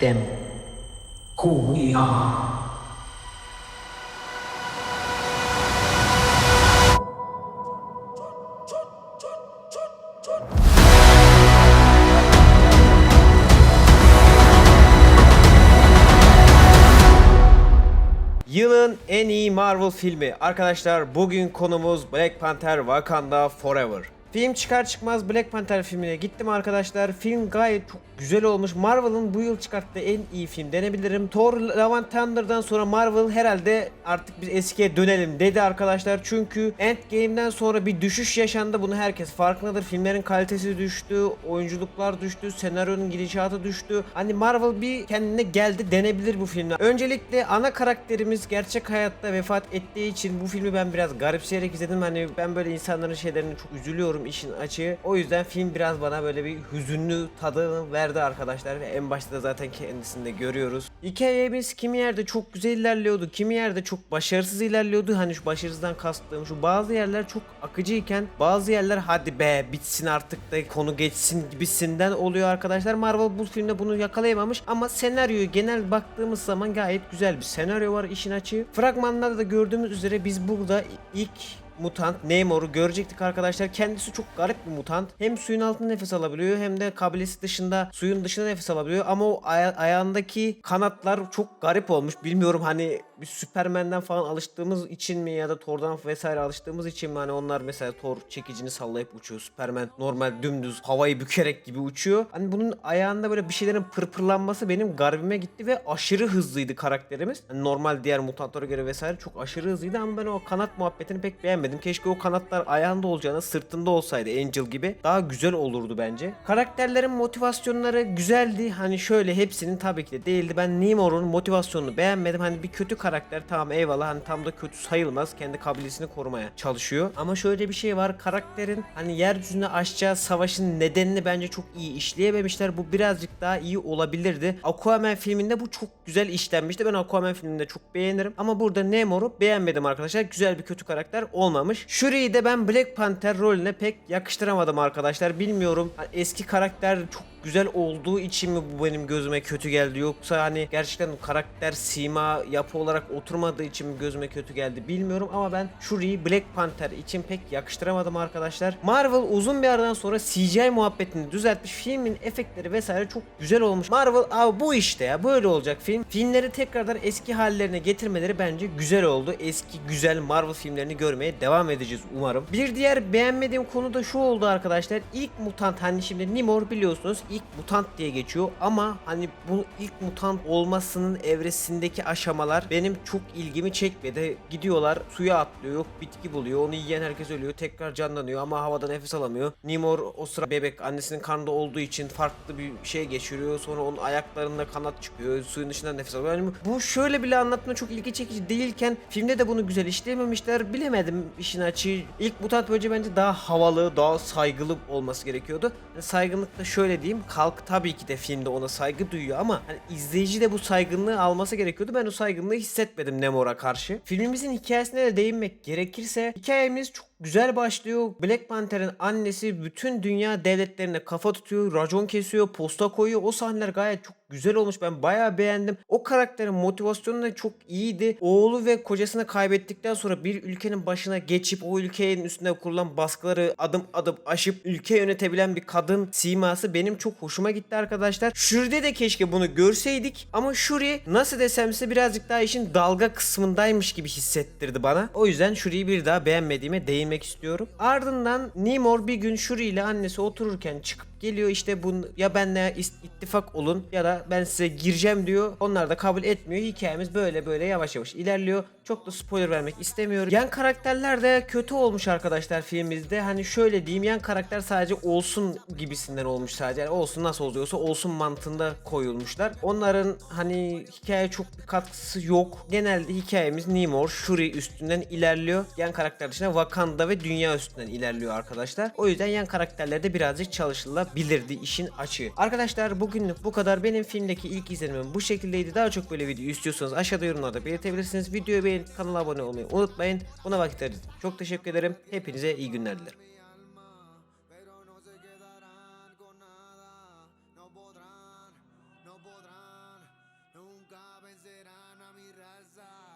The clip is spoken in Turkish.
them who we are. Yılın en iyi Marvel filmi. Arkadaşlar bugün konumuz Black Panther Wakanda Forever. Film çıkar çıkmaz Black Panther filmine gittim arkadaşlar. Film gayet çok güzel olmuş. Marvel'ın bu yıl çıkarttığı en iyi film denebilirim. Thor Love and Thunder'dan sonra Marvel herhalde artık biz eskiye dönelim dedi arkadaşlar. Çünkü Endgame'den sonra bir düşüş yaşandı. Bunu herkes farkındadır. Filmlerin kalitesi düştü, oyunculuklar düştü, senaryonun gidişatı düştü. Hani Marvel bir kendine geldi denebilir bu filmde. Öncelikle ana karakterimiz gerçek hayatta vefat ettiği için bu filmi ben biraz garipseyerek izledim. Hani ben böyle insanların şeylerini çok üzülüyorum işin açığı. O yüzden film biraz bana böyle bir hüzünlü tadını verdi arkadaşlar ve en başta da zaten kendisini de görüyoruz. Hikayemiz kimi yerde çok güzel ilerliyordu, kimi yerde çok başarısız ilerliyordu. Hani şu başarısızdan kastığım şu bazı yerler çok akıcıyken bazı yerler hadi be bitsin artık da konu geçsin gibisinden oluyor arkadaşlar. Marvel bu filmde bunu yakalayamamış ama senaryoyu genel baktığımız zaman gayet güzel bir senaryo var işin açığı. Fragmanlarda da gördüğümüz üzere biz burada ilk mutant Namor'u görecektik arkadaşlar. Kendisi çok garip bir mutant. Hem suyun altında nefes alabiliyor hem de kabilesi dışında suyun dışında nefes alabiliyor. Ama o aya- ayağındaki kanatlar çok garip olmuş. Bilmiyorum hani bir Superman'den falan alıştığımız için mi ya da Thor'dan vesaire alıştığımız için mi hani onlar mesela Thor çekicini sallayıp uçuyor. Superman normal dümdüz havayı bükerek gibi uçuyor. Hani bunun ayağında böyle bir şeylerin pırpırlanması benim garibime gitti ve aşırı hızlıydı karakterimiz. Hani normal diğer mutantlara göre vesaire çok aşırı hızlıydı ama ben o kanat muhabbetini pek beğenmedim. Keşke o kanatlar ayağında olacağına sırtında olsaydı Angel gibi. Daha güzel olurdu bence. Karakterlerin motivasyonları güzeldi. Hani şöyle hepsinin tabii ki de değildi. Ben Namor'un motivasyonunu beğenmedim. Hani bir kötü karakter tamam eyvallah hani tam da kötü sayılmaz. Kendi kabilesini korumaya çalışıyor. Ama şöyle bir şey var. Karakterin hani yeryüzüne aşacağı savaşın nedenini bence çok iyi işleyememişler. Bu birazcık daha iyi olabilirdi. Aquaman filminde bu çok güzel işlenmişti. Ben Aquaman filminde çok beğenirim. Ama burada Namor'u beğenmedim arkadaşlar. Güzel bir kötü karakter olmamış. Shuri'yi de ben Black Panther rolüne pek yakıştıramadım arkadaşlar. Bilmiyorum. Hani eski karakter çok güzel olduğu için mi bu benim gözüme kötü geldi yoksa hani gerçekten karakter sima yapı olarak oturmadığı için mi gözüme kötü geldi bilmiyorum ama ben Shuri'yi Black Panther için pek yakıştıramadım arkadaşlar. Marvel uzun bir aradan sonra CGI muhabbetini düzeltmiş. Filmin efektleri vesaire çok güzel olmuş. Marvel abi bu işte ya böyle olacak film. Filmleri tekrardan eski hallerine getirmeleri bence güzel oldu. Eski güzel Marvel filmlerini görmeye devam edeceğiz umarım. Bir diğer beğenmediğim konu da şu oldu arkadaşlar. İlk mutant hani şimdi Namor biliyorsunuz ilk mutant diye geçiyor ama hani bu ilk mutant olmasının evresindeki aşamalar benim çok ilgimi çekmedi. Gidiyorlar suya atlıyor yok bitki buluyor onu yiyen herkes ölüyor tekrar canlanıyor ama havada nefes alamıyor. Namor o sıra bebek annesinin karnında olduğu için farklı bir şey geçiriyor sonra onun ayaklarında kanat çıkıyor suyun dışından nefes alıyor. Yani bu şöyle bile anlatma çok ilgi çekici değilken filmde de bunu güzel işleyememişler bilemedim işin açığı. İlk mutant bence bence daha havalı daha saygılı olması gerekiyordu. Yani saygınlık da şöyle diyeyim halk tabii ki de filmde ona saygı duyuyor ama hani izleyici de bu saygınlığı alması gerekiyordu. Ben o saygınlığı hissetmedim Namor'a karşı. Filmimizin hikayesine de değinmek gerekirse hikayemiz çok güzel başlıyor. Black Panther'ın annesi bütün dünya devletlerine kafa tutuyor, racon kesiyor, posta koyuyor. O sahneler gayet çok güzel olmuş. Ben bayağı beğendim. O karakterin motivasyonu da çok iyiydi. Oğlu ve kocasını kaybettikten sonra bir ülkenin başına geçip o ülkenin üstünde kurulan baskıları adım adım aşıp ülke yönetebilen bir kadın siması benim çok hoşuma gitti arkadaşlar. Shuri'de de keşke bunu görseydik ama Shuri nasıl desem size birazcık daha işin dalga kısmındaymış gibi hissettirdi bana. O yüzden Shuri'yi bir daha beğenmediğime değinmek istiyorum. Ardından Namor bir gün Shuri ile annesi otururken çıkıp geliyor işte bu ya benle ittifak olun ya da ben size gireceğim diyor. Onlar da kabul etmiyor. Hikayemiz böyle böyle yavaş yavaş ilerliyor. Çok da spoiler vermek istemiyorum. Yan karakterler de kötü olmuş arkadaşlar filmimizde. Hani şöyle diyeyim yan karakter sadece olsun gibisinden olmuş sadece. Yani olsun nasıl oluyorsa olsun mantığında koyulmuşlar. Onların hani hikaye çok bir katkısı yok. Genelde hikayemiz Namor, Shuri üstünden ilerliyor. Yan karakter dışında Wakanda ve dünya üstünden ilerliyor arkadaşlar. O yüzden yan karakterlerde birazcık olabilirdi işin açığı. Arkadaşlar bugünlük bu kadar. Benim filmdeki ilk izlenimim bu şekildeydi. Daha çok böyle video istiyorsanız aşağıda yorumlarda belirtebilirsiniz. Videoyu beğenip kanala abone olmayı unutmayın. Buna vakit ayırdım. Çok teşekkür ederim. Hepinize iyi günler dilerim. podrán, nunca vencerán a mi raza.